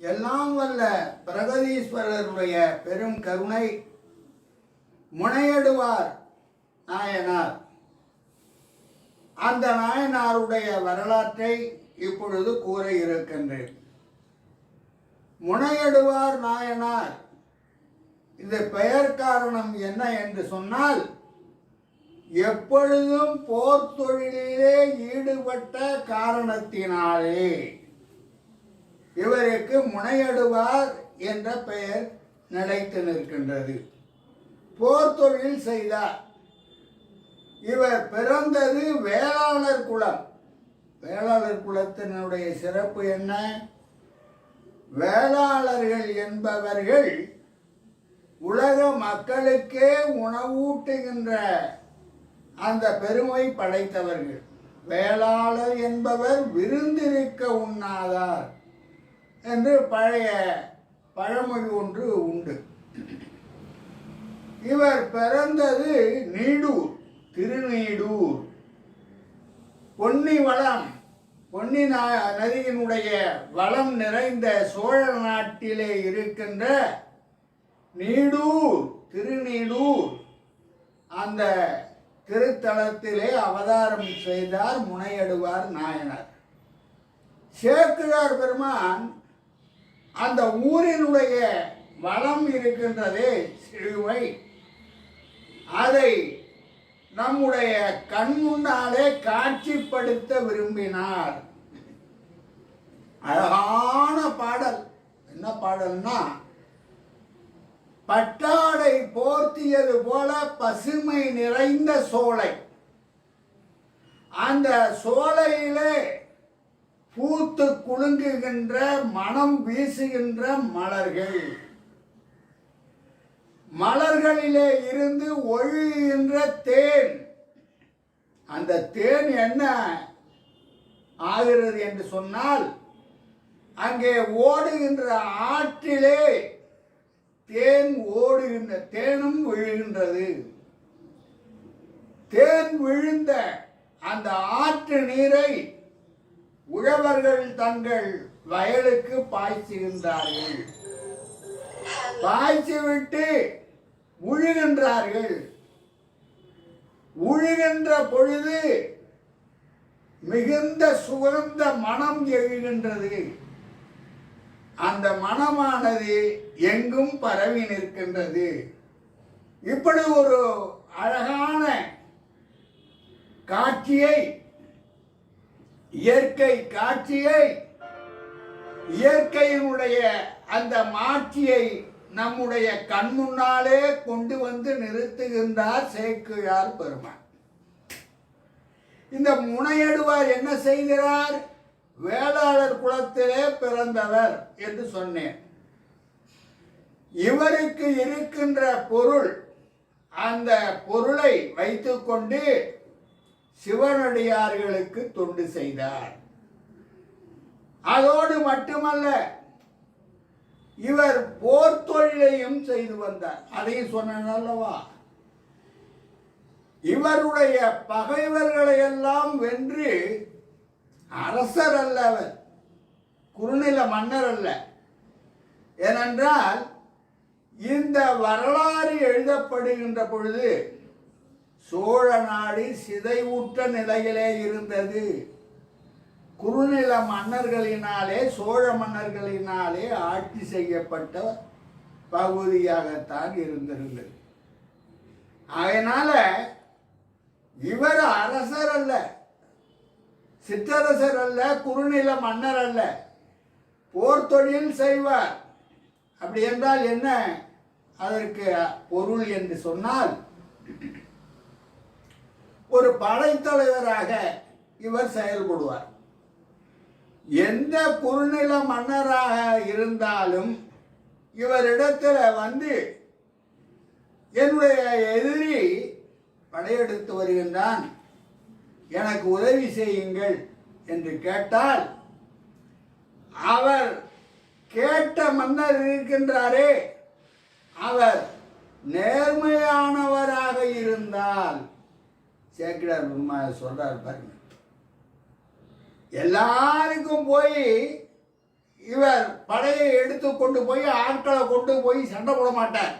எல்லாம் வல்ல பிரகதீஸ்வரருடைய பெரும் கருணை முனையடுவார் நாயனார். அந்த நாயனாருடைய வரலாற்றை இப்பொழுது கூற இருக்கின்றேன். முனையடுவார் நாயனார். இந்த பெயர் காரணம் என்ன என்று சொன்னால் எப்பொழுதும் போர் தொழிலிலே ஈடுபட்ட காரணத்தினாலே இவருக்கு முனையடுவார் என்ற பெயர் நிலைத்து நிற்கின்றது. போர் தொழில் செய்தார். இவர் பிறந்தது வேளாளர் குலம். வேளாளர் குலத்தினுடைய சிறப்பு என்ன? வேளாளர்கள் என்பவர்கள் உலக மக்களுக்கே உணவூட்டுகின்ற அந்த பெருமை படைத்தவர்கள். வேளாளர் என்பவர் விருந்திருக்க உண்ணாதார். என்று பழைய பழமொழி ஒன்று உண்டு. இவர் பிறந்தது நீடூர் திருநீடூர். பொன்னி வளம் பொன்னி நா- நதியினுடைய வளம் நிறைந்த சோழ நாட்டிலே இருக்கின்ற நீடூர் திருநீடூர். அந்த திருத்தலத்திலே அவதாரம் செய்தார் முனையடுவார் நாயனார். சேக்கிழார் பெருமான் அந்த ஊரினுடைய வளம் இருக்கின்றதே சிறுவை அதை நம்முடைய கண் முன்னாலே காட்சிப்படுத்த விரும்பினார். அழகான பாடல். என்ன பாடல்னா பட்டாடை போர்த்தியது போல பசுமை நிறைந்த சோலை. அந்த சோலையிலே பூத்து குலுங்குகின்ற மனம் வீசுகின்ற மலர்கள். மலர்களிலே இருந்து ஒழுகின்ற தேன். அந்த தேன் என்ன? ஆகிறது என்று சொன்னால் அங்கே ஓடுகின்ற ஆற்றிலே தேன் ஓடுகின்ற தேனும் விழுகின்றது. தேன் விழுந்த அந்த ஆற்று நீரை உழவர்கள் தங்கள் வயலுக்கு பாய்ச்சுகின்றார்கள் பாய்ச்சி விட்டு உழுகின்றார்கள். உழுகின்ற பொழுது மிகுந்த சுகந்த மனம் எழுகின்றது. அந்த மனமானது எங்கும் பரவி நிற்கின்றது. இப்படி ஒரு அழகான காட்சியை இயற்கை காட்சியை இயற்கையினுடைய அந்த மாட்சியை நம்முடைய கண் முன்னாலே கொண்டு வந்து நிறுத்துகின்றார் சேக்கிழார் பெருமான். இந்த முனையடுவார் என்ன செய்கிறார்? வேளாளர் குலத்திலே பிறந்தவர் என்று சொன்னேன். இவருக்கு இருக்கின்ற பொருள் அந்த பொருளை வைத்துக்கொண்டு சிவனடியார்களுக்கு தொண்டு செய்தார். அதோடு மட்டுமல்ல இவர் போர் தொழிலையும் செய்து வந்தார். அதையும் சொன்னேன் அல்லவா? இவருடைய பகைவர்களை எல்லாம் வென்று அரசர் அல்ல அவர் குறுநில மன்னர் அல்ல. ஏனென்றால் இந்த வரலாறு எழுதப்படுகின்ற பொழுது சோழ நாடு சிதைவுற்ற நிலையிலே இருந்தது. குறுநில மன்னர்களினாலே சோழ மன்னர்களினாலே ஆட்சி செய்யப்பட்ட பகுதியாகத்தான் இருந்திருந்தது. அதனால இவர் அரசர் அல்ல சிற்றரசர் அல்ல குறுநில மன்னர் அல்ல. போர் தொழில் செய்வார். அப்படி என்றால் என்ன? அதற்கு பொருள் என்று சொன்னால் ஒரு படைத்தலைவராக இவர் செயல்படுவார். எந்த குறுநில மன்னராக இருந்தாலும் இவரிடத்தில் வந்து என்னுடைய எதிரி படையெடுத்து வருகின்றான். எனக்கு உதவி செய்யுங்கள் என்று கேட்டால் அவர் கேட்ட மன்னர் இருக்கின்றாரே அவர் நேர்மையானவராக இருந்தால் சேக்கிடார் பெருமா சொல்கிறார் பாருங்க. எல்லாருக்கும் போய் இவர் படையை எடுத்து கொண்டு போய் ஆட்களை கொண்டு போய் சண்டை போட மாட்டார்.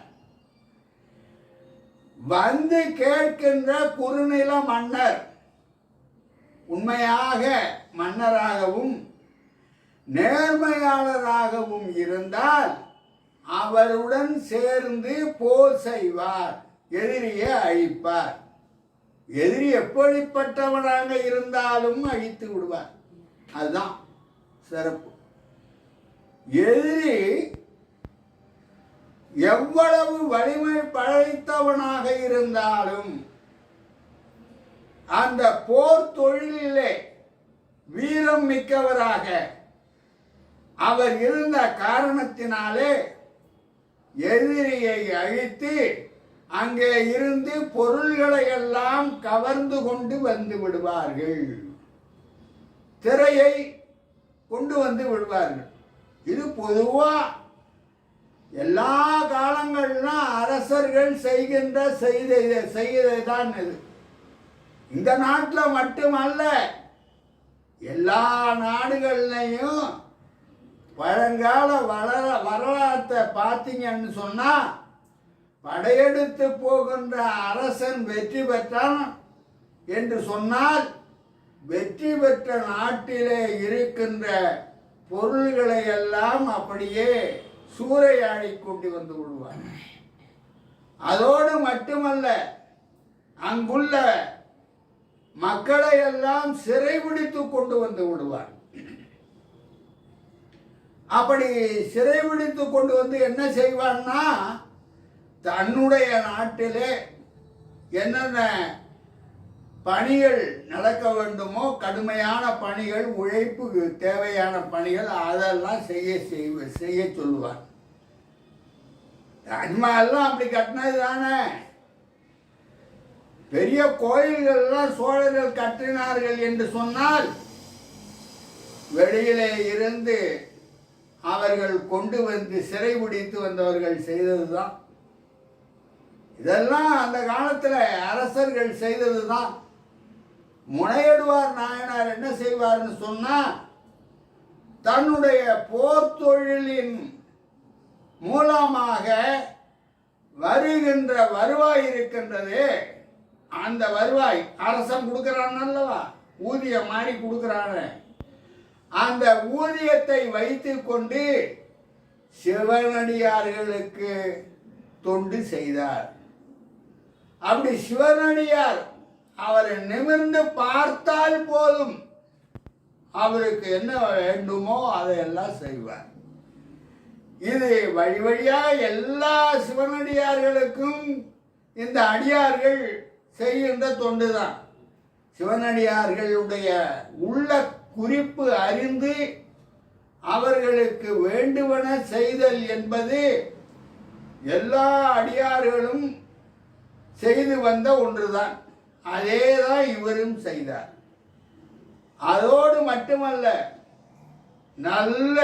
வந்து கேட்கின்ற குறுநில மன்னர் உண்மையாக மன்னராகவும் நேர்மையாளராகவும் இருந்தால் அவருடன் சேர்ந்து போர் செய்வார் எதிரியை அழிப்பார். எதிரி எப்படிப்பட்டவனாக இருந்தாலும் அழித்து விடுவார். அதுதான் சிறப்பு. எதிரி எவ்வளவு வலிமை படைத்தவனாக இருந்தாலும் அந்த போர் தொழிலிலே வீரம் மிக்கவராக அவர் இருந்த காரணத்தினாலே எதிரியை அழித்து அங்கே இருந்து பொருள்களை எல்லாம் கவர்ந்து கொண்டு வந்து விடுவார்கள். திரையை கொண்டு வந்து விடுவார்கள். இது பொதுவா எல்லா காலங்கள்லாம் அரசர்கள் செய்கின்ற செய்த செய்கிறதை தான் இது. இந்த நாட்டில் மட்டுமல்ல எல்லா நாடுகள்லையும் பழங்கால வளர வரலாற்றை பார்த்தீங்கன்னு சொன்னால் படையெடுத்து போகின்ற அரசன் வெற்றி பெற்றான் என்று சொன்னால் வெற்றி பெற்ற நாட்டிலே இருக்கின்ற பொருள்களை எல்லாம் அப்படியே சூறையாடி கொண்டு வந்து விடுவார். அதோடு மட்டுமல்ல அங்குள்ள மக்களை எல்லாம் சிறைபிடித்து கொண்டு வந்து விடுவார். அப்படி சிறைபிடித்து கொண்டு வந்து என்ன செய்வான்னா தன்னுடைய நாட்டிலே என்னென்ன பணிகள் நடக்க வேண்டுமோ கடுமையான பணிகள் உழைப்பு தேவையான பணிகள் அதெல்லாம் செய்ய செய்வ செய்ய சொல்லுவார். ராஜ்மஹல்லாம் அப்படி கட்டினது தானே? பெரிய கோயில்கள்லாம் சோழர்கள் கட்டினார்கள் என்று சொன்னால் வெளியிலே இருந்து அவர்கள் கொண்டு வந்து சிறை பிடித்து வந்தவர்கள் செய்தது தான் இதெல்லாம் அந்த காலத்தில் அரசர்கள் செய்தது தான் முனையிடுவார் நாயனார் என்ன செய்வார்னு சொன்னா தன்னுடைய போர் தொழிலின் மூலமாக வருகின்ற வருவாய் இருக்கின்றது. அந்த வருவாய் அரசன் கொடுக்கிறான் அல்லவா? ஊதியம் மாறி கொடுக்கிறான. அந்த ஊதியத்தை வைத்து கொண்டு சிவனடியார்களுக்கு தொண்டு செய்தார். அப்படி சிவனடியார் அவரை நிமிர்ந்து பார்த்தால் போதும். அவருக்கு என்ன வேண்டுமோ அதையெல்லாம் செய்வார். இது வழி வழியாக எல்லா சிவனடியார்களுக்கும் இந்த அடியார்கள் செய்கின்ற தொண்டுதான். சிவனடியார்களுடைய உள்ள குறிப்பு அறிந்து அவர்களுக்கு வேண்டுவன செய்தல் என்பது எல்லா அடியார்களும் செய்து வந்த ஒன்றுதான். அதே தான் இவரும் செய்தார். அதோடு மட்டுமல்ல நல்ல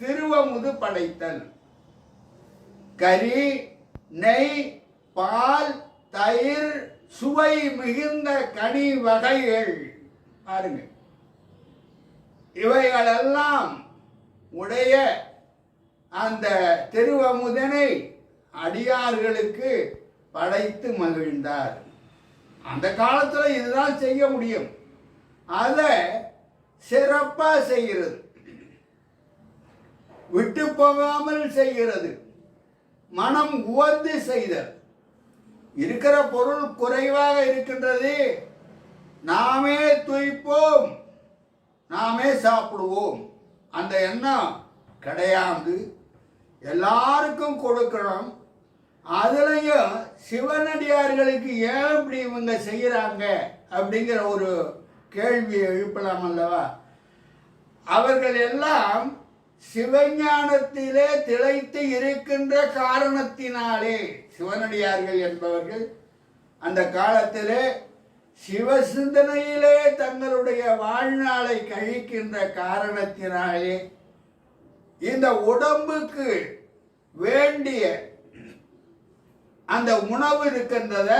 திருவமுது படைத்தல். கறி நெய் பால் தயிர் சுவை மிகுந்த கனி வகைகள். பாருங்க. இவைகளெல்லாம் உடைய அந்த திருவமுதனை அடியார்களுக்கு படைத்து மகிழ்ந்தார். அந்த காலத்தில் இதுதான் செய்ய முடியும். அதை சிறப்பாக செய்கிறது. விட்டு போகாமல் செய்கிறது. மனம் உவந்து செய்தல். இருக்கிற பொருள் குறைவாக இருக்கின்றது. நாமே துய்ப்போம். நாமே சாப்பிடுவோம். அந்த எண்ணம் கிடையாது. எல்லாருக்கும் கொடுக்கணும் அதுலேயும் சிவனடியார்களுக்கு ஏன் இப்படி இவங்க செய்கிறாங்க அப்படிங்கிற ஒரு கேள்வியை எழுப்பலாம் அல்லவா? அவர்கள் எல்லாம் சிவஞானத்திலே திளைத்து இருக்கின்ற காரணத்தினாலே சிவனடியார்கள் என்பவர்கள் அந்த காலத்திலே சிவசிந்தனையிலே தங்களுடைய வாழ்நாளை கழிக்கின்ற காரணத்தினாலே இந்த உடம்புக்கு வேண்டிய அந்த உணவு இருக்கின்றத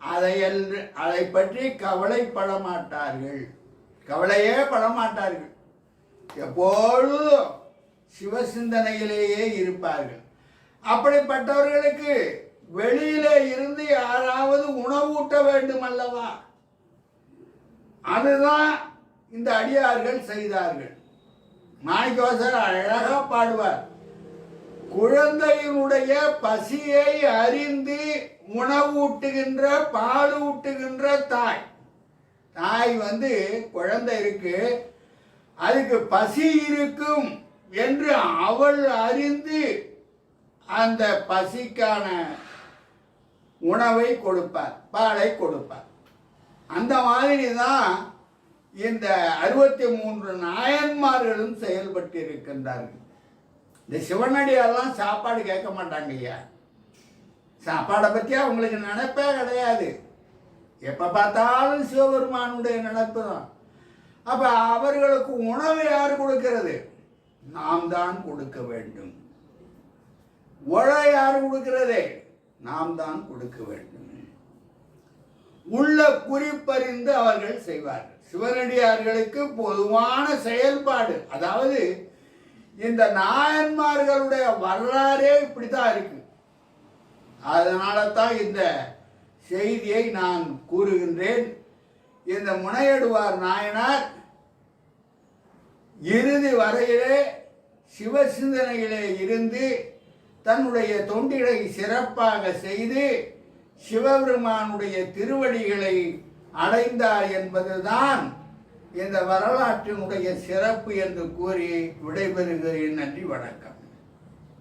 அதை என்று அதை பற்றி கவலைப்பட மாட்டார்கள் கவலையே படமாட்டார்கள். எப்பொழுதும் சிவசிந்தனையிலேயே இருப்பார்கள். அப்படிப்பட்டவர்களுக்கு வெளியிலே இருந்து யாராவது உணவூட்ட வேண்டும் அல்லவா அதுதான் இந்த அடியார்கள் செய்தார்கள். மாணிக்கவாசர் அழகா பாடுவார். குழந்தையினுடைய பசியை அறிந்து உணவூட்டுகின்ற பாலூட்டுகின்ற தாய். தாய் வந்து குழந்தை இருக்கு அதுக்கு பசி இருக்கும் என்று அவள் அறிந்து அந்த பசிக்கான உணவை கொடுப்பார் பாலை கொடுப்பார். அந்த மாதிரி தான் இந்த அறுபத்தி மூன்று நாயன்மார்களும் செயல்பட்டு இருக்கின்றார்கள் இந்த சிவனடியெல்லாம் சாப்பாடு கேட்க மாட்டாங்க ஐயா. சாப்பாடை பற்றி அவங்களுக்கு நினைப்பே கிடையாது. எப்போ பார்த்தாலும் சிவபெருமானுடைய நினைப்பு தான். அப்போ அவர்களுக்கு உணவு யார் கொடுக்கிறது? நாம் தான் கொடுக்க வேண்டும். உழை யார் கொடுக்கிறதே? நாம் தான் கொடுக்க வேண்டும். உள்ள குறிப்பறிந்து அவர்கள் செய்வார்கள். சிவனடியார்களுக்கு பொதுவான செயல்பாடு அதாவது இந்த நாயன்மார்களுடைய வரலாறே இப்படித்தான் இருக்கு. அதனால தான் இந்த செய்தியை நான் கூறுகின்றேன். இந்த முனையடுவார் நாயனார் இறுதி வரையிலே சிவசிந்தனையிலே இருந்து தன்னுடைய தொண்டிகளை சிறப்பாக செய்து சிவபெருமானுடைய திருவடிகளை அடைந்தார் என்பதுதான் இந்த வரலாற்றினுடைய சிறப்பு என்று கூறி விடைபெறுகிறேன். நன்றி வணக்கம்.